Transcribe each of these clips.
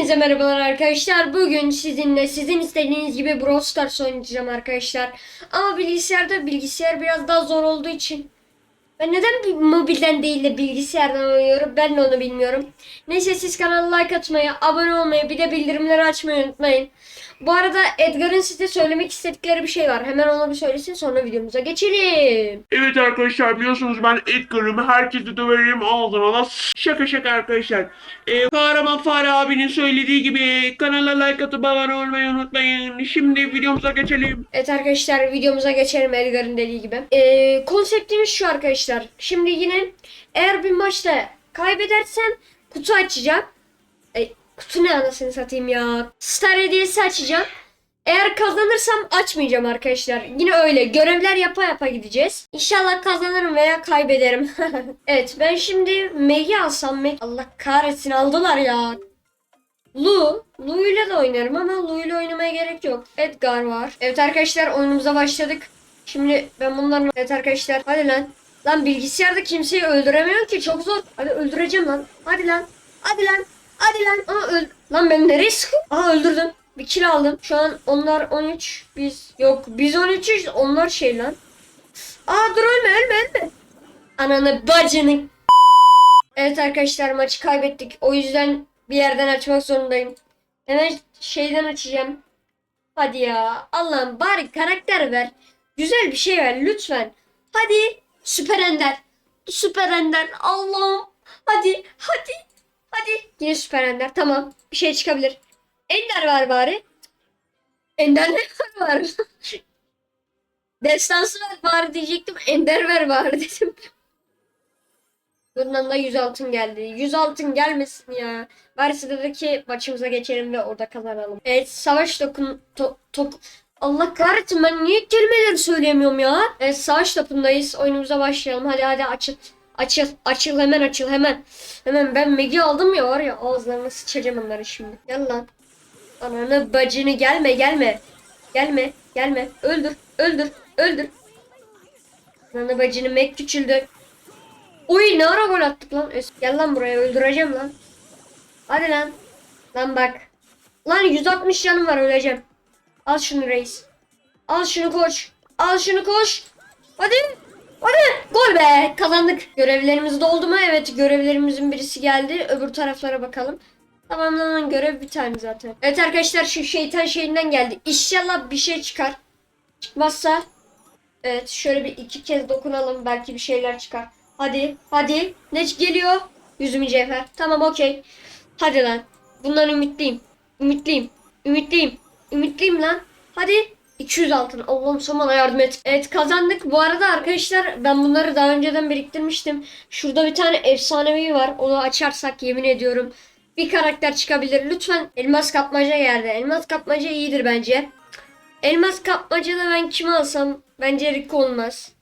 Hepinize merhabalar arkadaşlar. Bugün sizinle sizin istediğiniz gibi Brawl Stars oynayacağım arkadaşlar. Ama bilgisayarda bilgisayar biraz daha zor olduğu için ben neden mobilden değil de bilgisayardan oynuyorum ben de onu bilmiyorum. Neyse siz kanala like atmayı, abone olmayı bir de bildirimleri açmayı unutmayın. Bu arada Edgar'ın size söylemek istedikleri bir şey var. Hemen onu bir söylesin sonra videomuza geçelim. Evet arkadaşlar biliyorsunuz ben Edgar'ım. Herkesi döverim ağzına da Şaka şaka arkadaşlar. Ee, Kahraman Fare abinin söylediği gibi kanala like atıp abone olmayı unutmayın. Şimdi videomuza geçelim. Evet arkadaşlar videomuza geçelim Edgar'ın dediği gibi. Ee, konseptimiz şu arkadaşlar. Şimdi yine eğer bir maçta kaybedersem kutu açacağım. Ay, kutu ne anasını satayım ya. Star hediyesi açacağım. Eğer kazanırsam açmayacağım arkadaşlar. Yine öyle görevler yapa yapa gideceğiz. İnşallah kazanırım veya kaybederim. evet ben şimdi Meg'i alsam Meg... Allah kahretsin aldılar ya. Lu, Lu ile de oynarım ama Lu ile oynamaya gerek yok. Edgar var. Evet arkadaşlar oyunumuza başladık. Şimdi ben bunlarla... Evet arkadaşlar hadi lan. Lan bilgisayarda kimseyi öldüremiyorum ki çok zor. Hadi öldüreceğim lan. Hadi lan. Hadi lan. Hadi lan. Aa öl... Lan ben nereye sıkıyorum? Aa öldürdüm. Bir kill aldım. Şu an onlar 13. Biz... Yok biz 13'üz. Onlar şey lan. Aa dur ölme ölme ölme. Ananı bacını. Evet arkadaşlar maçı kaybettik. O yüzden bir yerden açmak zorundayım. Hemen şeyden açacağım. Hadi ya. Allah'ım bari karakter ver. Güzel bir şey ver lütfen. Hadi. Süper Ender. Süper Ender. Allah'ım. Hadi. Hadi. Hadi. Yine Süper Ender. Tamam. Bir şey çıkabilir. Ender var bari. Ender ne var var? Destansı ver bari diyecektim. Ender ver bari dedim. Bundan da 100 altın geldi. 100 altın gelmesin ya. Bari sıradaki maçımıza geçelim ve orada kazanalım. Evet savaş dokun... To, tok... Allah kahretsin ben niye kelimeleri söyleyemiyorum ya. Evet savaş topundayız. Oyunumuza başlayalım. Hadi hadi açıl. Açıl. Açıl hemen açıl hemen. Hemen ben Megi aldım ya var ya ağızlarına sıçacağım onları şimdi. Gel lan. Ananı bacını gelme gelme. Gelme gelme. Öldür öldür öldür. Ananı bacını Meg küçüldü. Uy ne ara gol attık lan. Gel lan buraya öldüreceğim lan. Hadi lan. Lan bak. Lan 160 canım var öleceğim. Al şunu reis. Al şunu koş. Al şunu koş. Hadi. Hadi. Gol be. Kazandık. Görevlerimiz doldu mu? Evet görevlerimizin birisi geldi. Öbür taraflara bakalım. Tamamlanan görev bir tane zaten. Evet arkadaşlar şu şeytan şeyinden geldi. İnşallah bir şey çıkar. Çıkmazsa Evet şöyle bir iki kez dokunalım belki bir şeyler çıkar. Hadi hadi ne geliyor? Yüzümü cevher. Tamam okey. Hadi lan. Bundan ümitliyim. Ümitliyim. Ümitliyim. Ümitliyim lan. Hadi. 200 altın. Allah'ım sen bana yardım et. Evet kazandık. Bu arada arkadaşlar ben bunları daha önceden biriktirmiştim. Şurada bir tane efsanevi var. Onu açarsak yemin ediyorum bir karakter çıkabilir. Lütfen elmas kapmaca geldi. Elmas kapmaca iyidir bence. Elmas kapmacada ben kimi alsam bence Rick olmaz.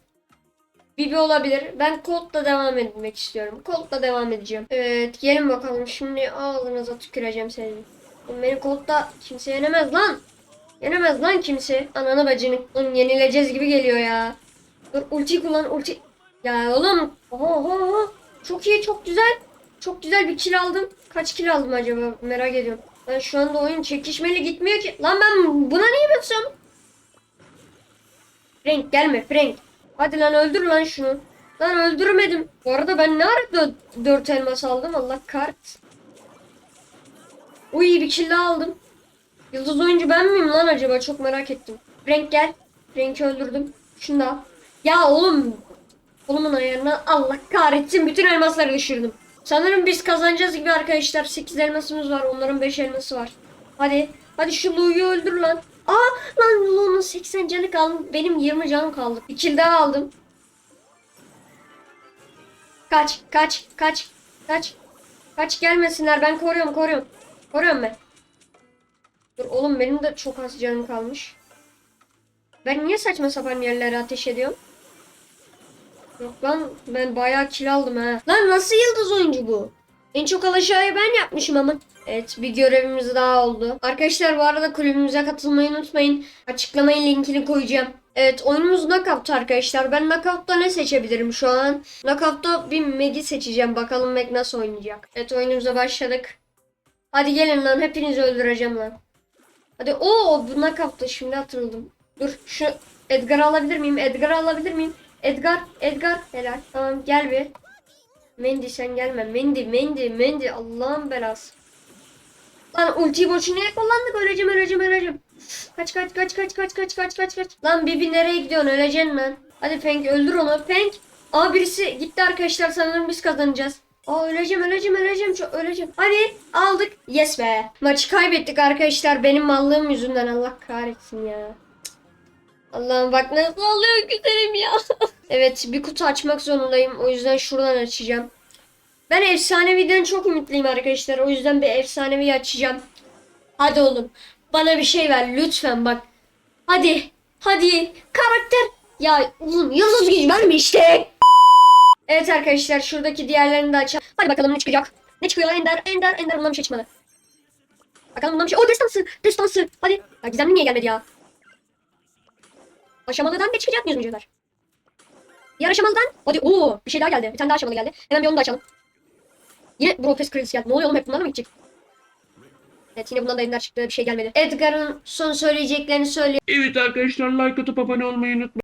Bibi olabilir. Ben Colt'la devam etmek istiyorum. Colt'la devam edeceğim. Evet gelin bakalım. Şimdi ağzınıza tüküreceğim. Oğlum Beni Colt'la kimse yenemez lan. Yenemez lan kimse. Ananı bacını. Oğlum yenileceğiz gibi geliyor ya. Dur ulti kullan ulti. Ya oğlum. Oho oho. Çok iyi çok güzel. Çok güzel bir kill aldım. Kaç kill aldım acaba merak ediyorum. Ben şu anda oyun çekişmeli gitmiyor ki. Lan ben buna niye basıyorum? Frank gelme Frank. Hadi lan öldür lan şunu. Lan öldürmedim. Bu arada ben ne ara dö- dört elmas aldım Allah kahretsin. Uy bir kill aldım. Yıldız oyuncu ben miyim lan acaba çok merak ettim. Frank gel. Frank'i öldürdüm. Şunu da al. Ya oğlum. Kolumun ayarına Allah kahretsin bütün elmasları düşürdüm. Sanırım biz kazanacağız gibi arkadaşlar. 8 elmasımız var. Onların 5 elması var. Hadi. Hadi şu Lu'yu öldür lan. Aa lan Lu'nun 80 canı kaldı. Benim 20 canım kaldı. Bir kill daha aldım. Kaç, kaç, kaç, kaç. Kaç gelmesinler. Ben koruyorum, koruyorum. Koruyorum ben. Dur oğlum benim de çok az canım kalmış. Ben niye saçma sapan yerlere ateş ediyorum? Yok lan ben bayağı kill aldım ha. Lan nasıl yıldız oyuncu bu? En çok alaşağıyı ben yapmışım ama. Evet bir görevimiz daha oldu. Arkadaşlar bu arada kulübümüze katılmayı unutmayın. Açıklamaya linkini koyacağım. Evet oyunumuz Knockout arkadaşlar. Ben Knockout'ta ne seçebilirim şu an? Knockout'ta bir Meg'i seçeceğim. Bakalım Meg nasıl oynayacak. Evet oyunumuza başladık. Hadi gelin lan hepinizi öldüreceğim lan. Hadi o bunlar kaptı şimdi hatırladım. Dur şu Edgar'ı alabilir miyim? Edgar'ı alabilir miyim? Edgar, Edgar helal. Tamam gel bir. Mendy sen gelme. Mendy, Mendy, Mendy Allah'ın belası. Lan ultiyi boşuna kullandık. Öleceğim, öleceğim, öleceğim. Kaç kaç kaç kaç kaç kaç kaç kaç kaç. Lan Bibi nereye gidiyorsun? Öleceksin lan. Hadi Feng öldür onu. Feng. Aa birisi gitti arkadaşlar sanırım biz kazanacağız. Aa öleceğim öleceğim öleceğim çok öleceğim. Hadi aldık. Yes be. Maçı kaybettik arkadaşlar benim mallığım yüzünden Allah kahretsin ya. Allah'ım bak nasıl oluyor güzelim ya. evet bir kutu açmak zorundayım. O yüzden şuradan açacağım. Ben efsaneviden çok ümitliyim arkadaşlar. O yüzden bir efsanevi açacağım. Hadi oğlum. Bana bir şey ver lütfen bak. Hadi. Hadi. Karakter. Ya oğlum yıldız gücü verme işte. Evet arkadaşlar şuradaki diğerlerini de açalım. Hadi bakalım ne çıkacak. Ne çıkıyor Ender? Ender. Ender bundan bir şey çıkmadı. Bakalım bundan bir şey. O destansı. Destansı. Hadi. Ya gizemli niye gelmedi ya? Aşamalıdan ne çıkacak mıyız mücevher? Diğer aşamalıdan. Hadi ooo bir şey daha geldi. Bir tane daha aşamalı geldi. Hemen bir onu da açalım. Yine Brofest kredisi geldi. Ne oluyor oğlum hep bunlarla mı gidecek? Evet yine bundan da Ender çıktı. Bir şey gelmedi. Edgar'ın son söyleyeceklerini söylüyor. Evet arkadaşlar like atıp abone olmayı unutmayın.